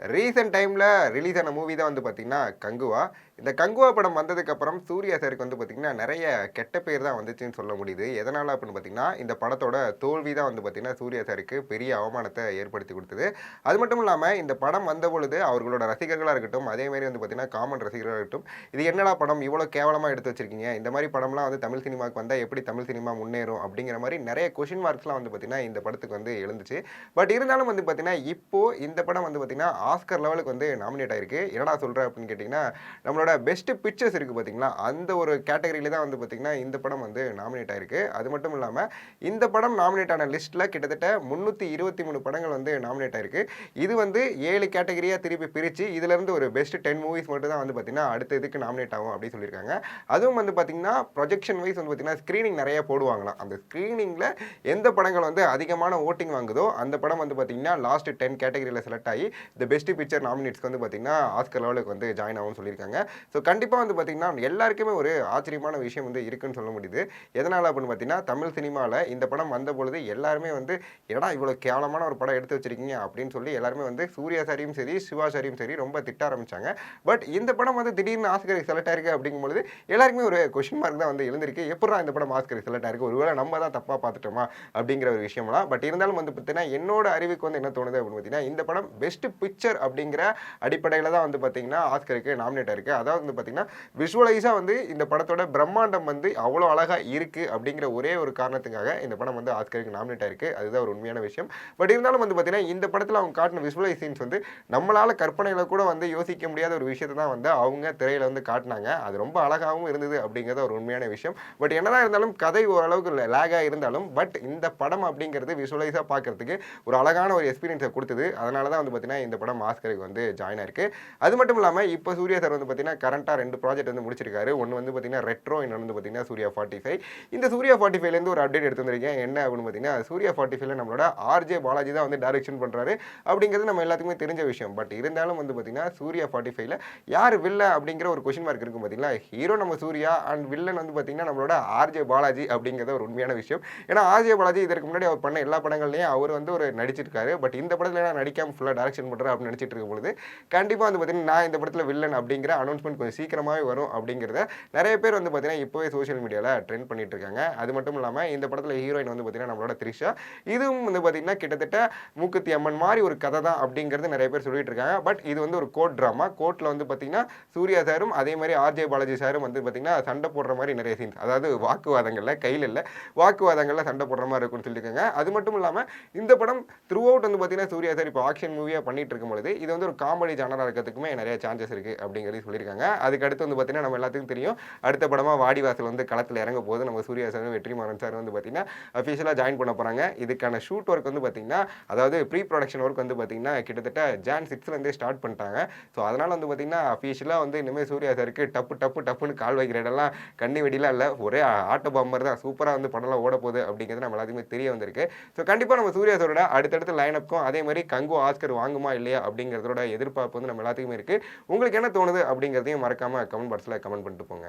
Recent டைமில் release ஆன movie தான் வந்து பார்த்திங்கன்னா கங்குவா. இந்த கங்குவா படம் வந்ததுக்கப்புறம் சூர்யா சாருக்கு வந்து பார்த்திங்கன்னா நிறைய கெட்ட பேர் தான் வந்துச்சுன்னு சொல்ல முடியுது. எதனால் அப்படின்னு பார்த்திங்கன்னா இந்த படத்தோட தோல்வி தான் வந்து பார்த்திங்கன்னா சூர்யா சாருக்கு பெரிய அவமானத்தை ஏற்படுத்தி கொடுத்தது. அது மட்டும் இல்லாமல் இந்த படம் வந்த பொழுது அவர்களோட ரசிகர்களாக இருக்கட்டும் அதேமாரி வந்து பார்த்திங்கன்னா காமன் ரசிகர்களாக இருக்கட்டும் இது என்னடா படம் இவ்வளோ கேவலமாக எடுத்து வச்சிருக்கீங்க? இந்த மாதிரி படம்லாம் வந்து தமிழ் சினிமாவுக்கு வந்தால் எப்படி தமிழ் சினிமா முன்னேறும்? அப்படிங்கிற மாதிரி நிறைய கொஷின் மார்க்ஸ்லாம் வந்து பார்த்திங்கன்னா இந்த படத்துக்கு வந்து எழுந்துச்சு. பட் இருந்தாலும் வந்து பார்த்திங்கன்னா இப்போது இந்த படம் வந்து பார்த்திங்கன்னா ஆஸ்கர் லெவலுக்கு வந்து நாமினேட் ஆயிருக்கு. என்னடா சொல்கிற அப்படின்னு கேட்டிங்கன்னா நம்மளோட பெஸ்ட் பிக்சர்ஸ் இருக்குது பார்த்தீங்களா அந்த ஒரு கேட்டகரியில தான் வந்து பார்த்திங்கன்னா இந்த படம் வந்து நாமினேட் ஆயிருக்கு. அது மட்டும் இல்லாமல் இந்த படம் நாமினேட் ஆன லிஸ்ட்டில் கிட்டத்தட்ட முந்நூற்றி இருபத்தி மூணு படங்கள் வந்து நாமினேட் ஆயிருக்கு. இது வந்து ஏழு கேட்டகரியாக திருப்பி பிரித்து இதுலேருந்து ஒரு பெஸ்ட் டென் மூவிஸ் மட்டும் தான் வந்து பார்த்திங்கன்னா அடுத்த இதுக்கு நாமினேட் ஆகும் அப்படின்னு சொல்லியிருக்காங்க. அதுவும் வந்து பார்த்திங்கன்னா ப்ரொஜெக்ஷன் வைஸ் வந்து பார்த்திங்கன்னா ஸ்க்ரீனிங் நிறைய போடுவாங்களாம். அந்த ஸ்க்ரீனிங்கில் எந்த படங்கள் வந்து அதிகமான ஓட்டிங் வாங்குதோ அந்த படம் வந்து பார்த்திங்கன்னா லாஸ்ட் டென் கேட்டகரியில் செலக்ட் ஆகி இந்த பெஸ்ட் பிக்சர் நாமினேட்ஸ்க்கு வந்து பார்த்திங்கன்னா ஆஸ்கர் லெவலுக்கு வந்து ஜாயின் ஆகும்னு சொல்லியிருக்காங்க. ஸோ கண்டிப்பாக வந்து பார்த்திங்கன்னா எல்லாருக்குமே ஒரு ஆச்சரியமான விஷயம் வந்து இருக்குன்னு சொல்ல முடியுது. எதனால் அப்படின்னு பார்த்தீங்கன்னா தமிழ் சினிமாவில் இந்த படம் வந்த பொழுது எல்லாருமே வந்து எடா இவ்வளோ கேவலமான ஒரு படம் எடுத்து வச்சிருக்கீங்க அப்படின்னு சொல்லி எல்லாருமே வந்து சூர்யா சாரியும் சரி சிவா சாரியும் சரி ரொம்ப திட்ட ஆரம்பித்தாங்க பட் இந்த படம் வந்து திடீர்னு ஆஸ்கருக்கு செலக்ட் ஆயிருக்கு அப்படிங்கும்பொழுது எல்லாருக்குமே ஒரு கொஷின் மார்க் தான் வந்து எழுந்திருக்கு. எப்படா இந்த படம் ஆஸ்கருக்கு செலக்ட் ஆயிருக்கு? ஒருவேளை நம்ம தான் தப்பாக பார்த்துட்டோமா அப்படிங்கிற ஒரு விஷயம்லாம். பட் இருந்தாலும் வந்து பார்த்தீங்கன்னா என்னோட அறிவுக்கு வந்து என்ன தோணுது அப்படின்னு பார்த்தீங்கன்னா இந்த படம் பெஸ்ட் பிக்சர் அப்படிங்கிற அடிப்படையில் தான் வந்து பார்த்தீங்கன்னா ஆஸ்கருக்கு நாமினேட் இருக்குது அதாவது வந்து பார்த்தீங்கன்னா விஷுவலைஸாக வந்து இந்த படத்தோட பிரம்மாண்டம் வந்து அவ்வளோ அழகாக இருக்குது அப்படிங்கிற ஒரே ஒரு காரணத்துக்காக இந்த படம் வந்து ஆஸ்கருக்கு நாமினேட் ஆயிருக்கு. அதுதான் ஒரு உண்மையான விஷயம். பட் இருந்தாலும் வந்து பார்த்தீங்கன்னா இந்த படத்தில் அவங்க காட்டின விஷுவலைஸ் சீன்ஸ் வந்து நம்மளால் கற்பனையில் கூட வந்து யோசிக்க முடியாத ஒரு விஷயத்தை தான் வந்து அவங்க திரையில் வந்து காட்டினாங்க. அது ரொம்ப அழகாகவும் இருந்தது அப்படிங்கிறது ஒரு உண்மையான விஷயம். பட் என்னதான் இருந்தாலும் கதை ஓரளவுக்கு லேகாக இருந்தாலும் பட் இந்த படம் அப்படிங்கிறது விஷுவலைஸாக பார்க்கறதுக்கு ஒரு அழகான ஒரு எக்ஸ்பீரியன்ஸை கொடுத்தது. அதனால தான் வந்து பார்த்தீங்கன்னா இந்த படம் ஆஸ்கருக்கு வந்து ஜாயின் ஆயிருக்கு. அது மட்டும் இல்லாமல் இப்போ சூர்யா சார் வந்து பார்த்தீங்கன்னா கரண்ட்டாக ரெண்டு ப்ராஜெக்ட் வந்து முடிச்சிருக்காரு. ஒன்று வந்து பார்த்தீங்கன்னா ரெட்ரோ இன்னொன்று வந்து பார்த்தீங்கன்னா சூர்யா ஃபார்ட்டி ஃபைவ் இந்த சூர்யா ஃபார்ட்டி ஃபைவ்லேருந்து ஒரு அப்டேட் எடுத்து வந்திருக்கேன் என்ன அப்படின்னு பார்த்தீங்கன்னா சூர்யா ஃபார்ட்டி ஃபைவ்ல நம்மளோட ஆர்ஜே பாலாஜி தான் வந்து டைரக்ஷன் பண்ணுறாரு அப்படிங்கிறது நம்ம எல்லாத்துக்குமே தெரிஞ்ச விஷயம். பட் இருந்தாலும் வந்து பார்த்தீங்கன்னா சூர்யா ஃபார்ட்டி ஃபைவ்ல யார் வில்ல அப்படிங்கிற ஒரு கொஷின் மார்க் இருக்கும் பார்த்தீங்களா ஹீரோ நம்ம சூர்யா அண்ட் வில்லன் வந்து பார்த்தீங்கன்னா நம்மளோட ஆர்ஜே பாலாஜி அப்படிங்கிறது ஒரு உண்மையான விஷயம். ஏன்னா ஆர்ஜே பாலாஜி இதற்கு முன்னாடி அவர் பண்ண எல்லா படங்கள்லையும் அவர் வந்து ஒரு நடிச்சிருக்காரு. பட் இந்த படத்தில் நான் நடிக்காமல் ஃபுல்லாக டைரக்ஷன் பண்ணுறேன் அப்படின்னு நினச்சிட்டு இருக்கும் பொழுது கண்டிப்பாக வந்து பார்த்தீங்கன்னா நான் இந்த படத்தில் வில்லன் அப்படிங்கிற அனௌன்ஸ்மெண்ட் கொஞ்சம் சீக்கிரமாகவே வரும் அப்படிங்கிறத நிறைய பேர் வந்து பார்த்தீங்கன்னா இப்போவே சோஷியல் மீடியாவில் ட்ரெண்ட் பண்ணிட்டு இருக்காங்க அது மட்டும் இல்லாமல் இந்த படத்தில் ஹீரோயின் வந்து பார்த்தீங்கன்னா நம்மளோட த்ரிஷா. இதுவும் வந்து பார்த்தீங்கன்னா கிட்டத்தட்ட மூக்குத்தி அம்மன் மாதிரி ஒரு கதை தான் அப்படிங்கிறது நிறைய பேர் சொல்லிட்டு இருக்காங்க பட் இது வந்து ஒரு கோர்ட் ட்ராமா கோர்ட்டில் வந்து பார்த்தீங்கன்னா சூர்யா சாரும் அதே மாதிரி ஆர்ஜே பாலாஜி சாரும் வந்து பார்த்தீங்கன்னா சண்டை போடுற மாதிரி நிறைய சீன்ஸ் அதாவது வாக்குவாதங்களில் கையில் இல்லை வாக்குவாதங்களில் சண்டை போடுற மாதிரி இருக்கும்னு சொல்லியிருக்காங்க அது மட்டும் இல்லாமல் இந்த படம் த்ரூ அவுட் வந்து பார்த்தீங்கன்னா சூர்யா சார் இப்போ ஆக்ஷன் மூவியாக பண்ணிட்டு இருக்கும் பொழுது இது வந்து ஒரு காமெடி ஜானராக இருக்கிறதுக்குமே நிறைய சான்சஸ் இருக்குது அப்படிங்கிறது சொல்லியிருக்காங்க. அதுக்கு அடுத்து வந்து பார்த்தீங்கன்னா நம்ம எல்லாத்துக்கும் தெரியும். அடுத்த படமாக வாடிவாசல் வந்து களத்தில் இறங்க போது நம்ம சூர்யா சார் வெற்றிமாறன் சார் வந்து பார்த்தீங்கன்னா அஃபிஷியலாக ஜாயின் பண்ண போகிறாங்க இதுக்கான ஷூட் ஒர்க் வந்து பார்த்தீங்கன்னா அதாவது ப்ரீ ப்ரொடக்ஷன் ஒர்க் வந்து பார்த்தீங்கன்னா கிட்டத்தட்ட ஜான் சிக்ஸ்லேருந்தே ஸ்டார்ட் பண்ணிட்டாங்க. ஸோ அதனால் வந்து பார்த்தீங்கன்னா அஃபிஷியலாக வந்து இனிமேல் சூர்யா சாருக்கு டப்பு டப்பு டப்புன்னு கால் வைக்கிற இடம்லாம் கண்ணி வெடிலாம் இல்லை. ஒரே ஆட்டோ பாம்பர் தான். சூப்பராக வந்து படம்லாம் ஓட போகுது அப்படிங்கிறது நம்ம எல்லாத்துக்குமே தெரிய வந்திருக்கு. ஸோ கண்டிப்பாக நம்ம சூர்யா சாரோட அடுத்தடுத்த லைனப்புக்கும் அதே மாதிரி கங்கு ஆஸ்கர் வாங்குமா இல்லையா அப்படிங்கிறதோட எதிர்பார்ப்பு வந்து நம்ம எல்லாத்துக்குமே இருக்குது உங்களுக்கு என்ன தோணுது அப்படிங்கிறதையும் மறக்காமல் கமெண்ட் பாக்ஸில் கமெண்ட் பண்ணிட்டு போங்க.